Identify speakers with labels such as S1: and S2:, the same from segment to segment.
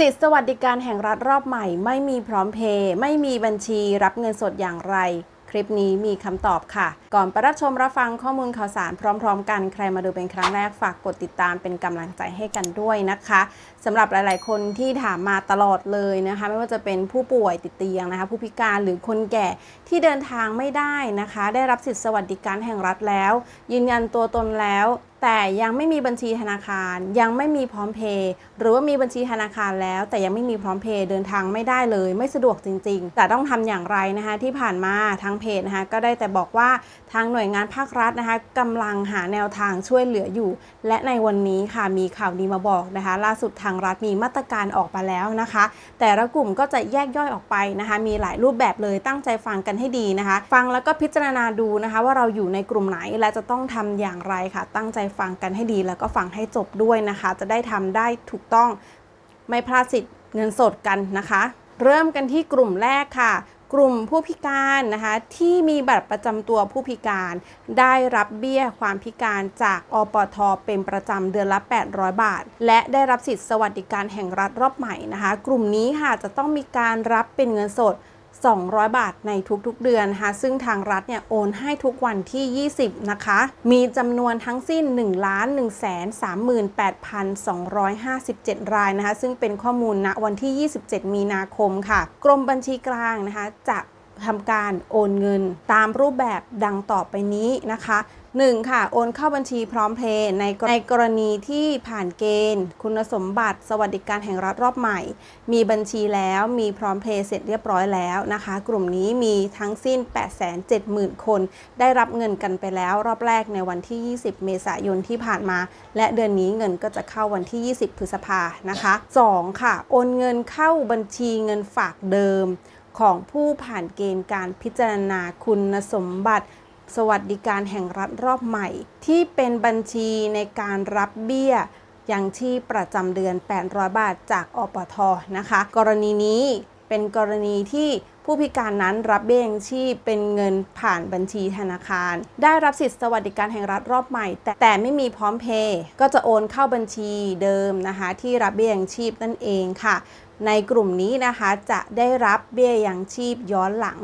S1: สิทธิสวัสดิการแห่งรัฐรอบใหม่ ไม่มีพร้อมเพย์ไม่มีบัญชีรับเงินสดอย่างไร คลิปนี้มีคำตอบค่ะ ก่อนไปรับชมรับฟังข้อมูลข่าวสารพร้อมๆ กันใครมาดูเป็นครั้งแรกฝากกดติดตามเป็นกำลังใจให้กันด้วยนะคะสำหรับหลายๆ คนที่ถามมาตลอดเลยนะคะ ไม่ว่าจะเป็นผู้ป่วยติดเตียงนะคะ ผู้พิการหรือคนแก่ที่เดินทางไม่ได้นะคะ ได้รับสิทธิสวัสดิการแห่งรัฐแล้ว ยืนยันตัวตนแล้ว แต่ยังไม่มีบัญชีธนาคาร ยังไม่มีพร้อมเพย์หรือว่ามีบัญชีธนาคารแล้ว แต่ยังไม่มีพร้อมเพย์เดินทางไม่ได้เลย ไม่สะดวกจริง ๆ แต่ต้องทำอย่างไรนะคะที่ผ่านมาทางเพจนะคะก็ได้แต่บอกว่าทางหน่วยงานภาครัฐนะคะกำลังหาแนวทางช่วยเหลืออยู่ และในวันนี้ค่ะมีข่าวดีมาบอกนะคะ ล่าสุดทางรัฐมีมาตรการออกมาแล้วนะคะ แต่ละกลุ่มก็จะแยกย่อยออกไปนะคะ มีหลายรูปแบบเลยตั้งใจฟังกันให้ดีนะคะ ฟังแล้วก็พิจารณาดูนะคะ ว่าเราอยู่ในกลุ่มไหนและจะต้องทำอย่างไรค่ะ ตั้งใจฟังกันให้ดี แล้วก็ฟังให้จบด้วยนะคะ จะได้ทำได้ถูกต้องไม่พลาดสิทธิ์เงินสดกันนะคะ เริ่มกันที่กลุ่มแรกค่ะ กลุ่มผู้พิการนะคะที่มีบัตรประจำตัวผู้พิการ ได้รับเบี้ยความพิการจากอปทเป็นประจำเดือนละ 800 บาท และได้รับสิทธิสวัสดิการแห่งรัฐรอบใหม่นะคะ กลุ่มนี้ค่ะจะต้องมีการรับเป็นเงินสด 200 บาทในทุกๆเดือนนะคะซึ่งทางรัฐเนี่ยโอนให้ทุกวันที่ 20 นะคะ มีจำนวนทั้งสิ้น 1 1 3 8 2 5 7 รายนะคะ ซึ่งเป็นข้อมูลณวันที่ 27 มีนาคมค่ะ กรมบัญชีกลางนะคะจะ ทำการโอนเงินตามรูปแบบดังต่อไปนี้นะคะ 1. ค่ะโอนเข้าบัญชีพร้อมเพย์ในในกรณีที่ผ่านเกณฑ์ คุณสมบัติ สวัสดิการแห่งรัฐรอบใหม่ มีบัญชีแล้วมีพร้อมเพย์เสร็จเรียบร้อยแล้วนะคะ กลุ่มนี้มีทั้งสิ้น 870,000 คน ได้รับเงินกันไปแล้วรอบแรกในวันที่ 20 เมษายนที่ผ่านมา และเดือนนี้เงินก็จะเข้าวันที่ 20 พฤษภานะคะ 2. ค่ะ โอนเงินเข้าบัญชีเงินฝากเดิม ของผู้ผ่านเกณฑ์การพิจารณาคุณสมบัติ สวัสดิการแห่งรัฐรอบใหม่ ที่เป็นบัญชีในการรับเบี้ยยังชีพประจำเดือน 800 บาทจากอปทนะคะ กรณีนี้เป็นกรณีที่ผู้พิการนั้นรับเบี้ยยังชีพเป็นเงินผ่านบัญชีธนาคาร ได้รับสิทธิสวัสดิการแห่งรัฐรอบใหม่ แต่แต่ไม่มีพร้อมเพย์ก็จะโอนเข้าบัญชีเดิมนะคะ ที่รับเบี้ยยังชีพนั่นเองค่ะ ในกลุ่มนี้นะคะจะได้รับเบี้ยยังชีพย้อนหลัง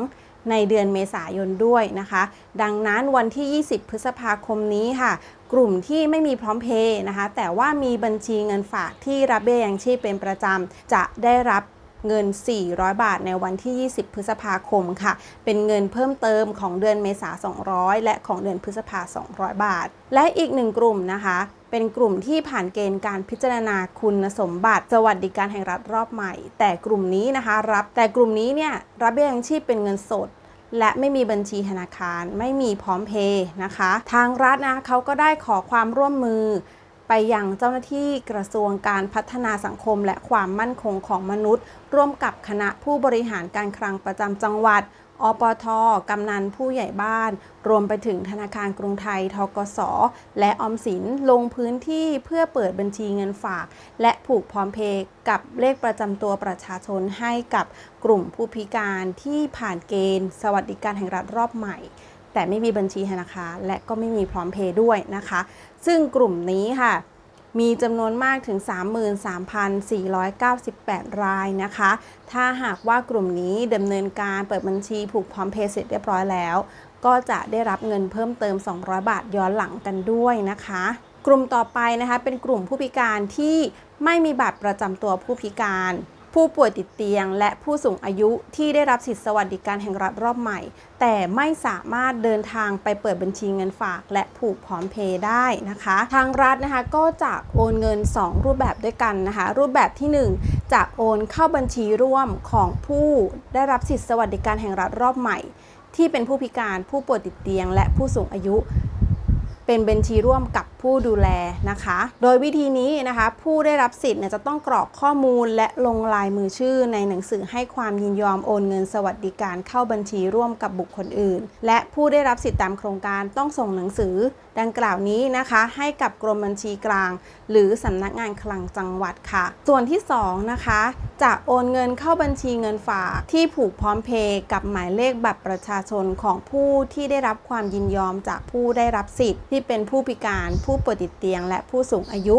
S1: ในเดือนเมษายนด้วยนะคะ ดังนั้นวันที่ 20 พฤษภาคมนี้ค่ะ กลุ่มที่ไม่มีพร้อมเพย์นะคะ แต่ว่ามีบัญชีเงินฝากที่รับเบี้ยยังชีพเป็นประจำจะได้รับ เงิน 400 บาทในวันที่ 20 พฤษภาคมค่ะ เป็นเงินเพิ่มเติมของเดือนเมษา200 และของเดือนพฤษภา 200 บาท และอีกหนึ่งกลุ่มนะคะ เป็นกลุ่มที่ผ่านเกณฑ์การพิจารณาคุณสมบัติ สวัสดิการแห่งรัฐรอบใหม่ แต่กลุ่มนี้นะคะรับแต่กลุ่มนี้เนี่ยรับเบี้ยยังชีพเป็นเงินสดและไม่มีบัญชีธนาคารไม่มีพร้อมเพย์นะคะ ทางรัฐนะเขาก็ได้ขอความร่วมมือ ไปยังเจ้าหน้าที่กระทรวงการพัฒนาสังคม และความมั่นคงของมนุษย์ ร่วมกับคณะผู้บริหารการคลังประจำจังหวัดอปท กำนันผู้ใหญ่บ้าน รวมไปถึงธนาคารกรุงไทย ทกส และออมสินลงพื้นที่เพื่อเปิดบัญชีเงินฝาก และผูกพร้อมเพย์กับเลขประจำตัวประชาชนให้กับกลุ่มผู้พิการที่ผ่านเกณฑ์ สวัสดิการแห่งรัฐรอบใหม่ แต่ไม่มีบัญชีธนาคารและก็ไม่มีพร้อมเพย์ด้วยนะคะ ซึ่งกลุ่มนี้ค่ะ มีจำนวนมากถึง 33,498 รายนะคะ ถ้าหากว่ากลุ่มนี้ดำเนินการเปิดบัญชีผูกพร้อมเพย์เสร็จเรียบร้อยแล้ว ก็จะได้รับเงินเพิ่มเติม 200 บาทย้อนหลังกันด้วยนะคะกลุ่มต่อไปนะคะเป็นกลุ่มผู้พิการที่ไม่มีบัตรประจำตัวผู้พิการ ผู้ป่วยติดเตียง และผู้สูงอายุที่ได้รับสิทธิสวัสดิการแห่งรัฐรอบใหม่ แต่ไม่สามารถเดินทางไปเปิดบัญชีเงินฝาก และผูกพร้อมเพย์ได้นะคะ ทางรัฐนะคะก็จะโอนเงิน 2 รูปแบบด้วยกันนะคะ รูปแบบที่ 1 จะโอนเข้าบัญชีร่วมของผู้ได้รับสิทธิสวัสดิการแห่งรัฐรอบใหม่ ที่เป็นผู้พิการผู้ป่วยติดเตียง และผู้สูงอายุ เป็นบัญชีร่วมกับ ผู้ดูแลนะคะ โดยวิธีนี้นะคะ ผู้ได้รับสิทธิ์เนี่ยจะต้องกรอกข้อมูลและลงลายมือชื่อในหนังสือให้ความยินยอมโอนเงินสวัสดิการเข้าบัญชีร่วมกับบุคคลอื่น และผู้ได้รับสิทธิ์ตามโครงการต้องส่งหนังสือ ดังกล่าวนี้นะคะ ให้กับกรมบัญชีกลาง หรือสำนักงานคลังจังหวัดค่ะ ส่วนที่ 2 นะคะ จะโอนเงินเข้าบัญชีเงินฝากที่ผูกพร้อมเพย์กับหมายเลขบัตรประชาชนของผู้ที่ได้รับความยินยอมจากผู้ได้รับสิทธิ์ที่เป็นผู้พิการผูู้้ป่วยติดเตียง และผู้สูงอายุ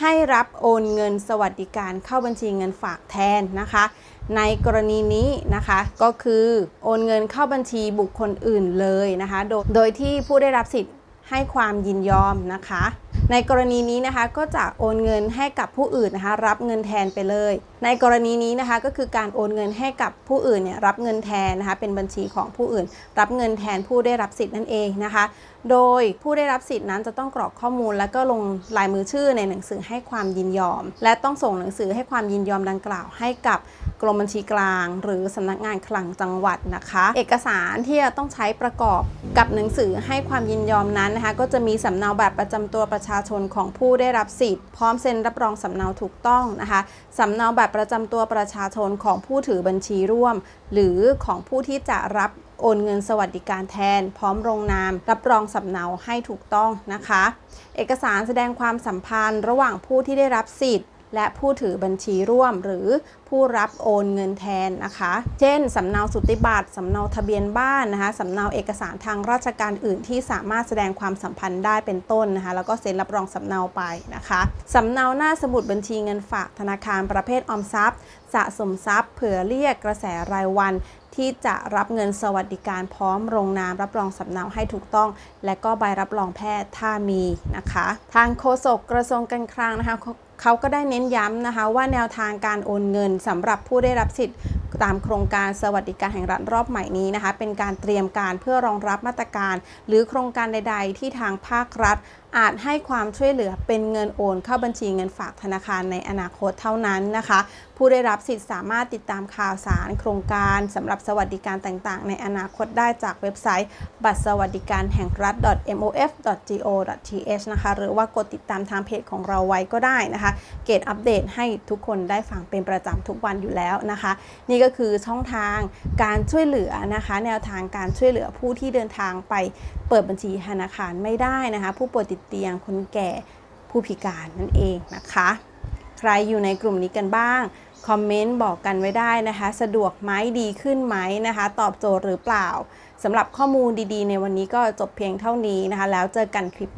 S1: ให้รับโอนเงินสวัสดิการเข้าบัญชีเงินฝากแทนนะคะ ในกรณีนี้นะคะก็คือโอนเงินเข้าบัญชีบุคคลอื่นเลยนะคะโดโดยที่ผู้ได้รับสิทธิ์ให้ความยินยอมนะคะ ในกรณีนี้นะคะก็จะโอนเงินให้กับผู้อื่นนะคะ รับเงินแทนไปเลยในกรณีนี้นะคะก็คือการโอนเงินให้กับผู้อื่นเนี่ยรับเงินแทนนะคะเป็นบัญชีของผู้อื่น รับเงินแทนผู้ได้รับสิทธิ์นั่นเองนะคะ โดยผู้ได้รับสิทธิ์นั้นจะต้องกรอกข้อมูล แล้วก็ลงลายมือชื่อในหนังสือให้ความยินยอม และต้องส่งหนังสือให้ความยินยอมดังกล่าวให้กับกรมบัญชีกลาง หรือสำนักงานคลังจังหวัดนะคะ เอกสารที่จะต้องใช้ประกอบกับหนังสือให้ความยินยอมนั้นนะคะ ก็จะมีสำเนาแบบประจำตัวประชาชนของผู้ได้รับสิทธิ์พร้อมเซ็นรับรองสำเนาถูกต้องนะคะสำเนาแบบประจำตัวประชาชนของผู้ถือบัญชีร่วม หรือของผู้ที่จะรับโอนเงินสวัสดิการแทน พร้อมลงนาม รับรองสำเนาให้ถูกต้องนะคะ เอกสารแสดงความสัมพันธ์ ระหว่างผู้ที่ได้รับสิทธิ์ และผู้ถือบัญชีร่วมหรือผู้รับโอนเงินแทนนะคะ เช่น สำเนาสุติบัตร สำเนาทะเบียนบ้านนะคะ สำเนาเอกสารทางราชการอื่นที่สามารถแสดงความสัมพันธ์ได้เป็นต้นนะคะ แล้วก็เซ็นรับรองสำเนาไปนะคะ สำเนาหน้าสมุดบัญชีเงินฝากธนาคารประเภทออมทรัพย์ สะสมทรัพย์ เผื่อเรียกกระแสรายวันที่จะรับเงินสวัสดิการพร้อมลงนามรับรองสำเนาให้ถูกต้อง และก็ใบรับรองแพทย์ถ้ามีนะคะ ทางโฆษกกระทรวงการคลังนะคะ เขาก็ได้เน้นย้ำนะคะว่าแนวทางการโอนเงินสำหรับผู้ได้รับสิทธิ์ตามโครงการสวัสดิการแห่งรัฐรอบใหม่นี้นะคะ เป็นการเตรียมการเพื่อรองรับมาตรการ หรือโครงการใด ๆ ที่ทางภาครัฐ อาจให้ความช่วยเหลือเป็นเงินโอนเข้าบัญชีเงินฝากธนาคารในอนาคตเท่านั้นนะคะ ผู้ได้รับสิทธิ์สามารถติดตามข่าวสาร โครงการสำหรับสวัสดิการต่างๆ ในอนาคตได้จากเว็บไซต์ บัตรสวัสดิการแห่งรัฐ mof.go.th นะคะ หรือว่ากดติดตามทางเพจของเราไว้ก็ได้นะคะ เกตอัปเดตให้ทุกคนได้ฟังเป็นประจำทุกวันอยู่แล้วนะคะ นี่ก็คือช่องทางการช่วยเหลือนะคะ แนวทางการช่วยเหลือผู้ที่เดินทางไปเปิดบัญชีธนาคารไม่ได้นะคะ ผู้ป่วยติดเตียง คนแก่ผู้พิการนั่นเองนะคะ ใครอยู่ในกลุ่มนี้กันบ้าง คอมเมนต์บอกกันไว้ได้นะคะ สะดวกไหมดีขึ้นไหมนะคะ ตอบโจทย์หรือเปล่าสำหรับข้อมูลดีๆ ในวันนี้ก็จบเพียงเท่านี้นะคะ แล้วเจอกันคลิป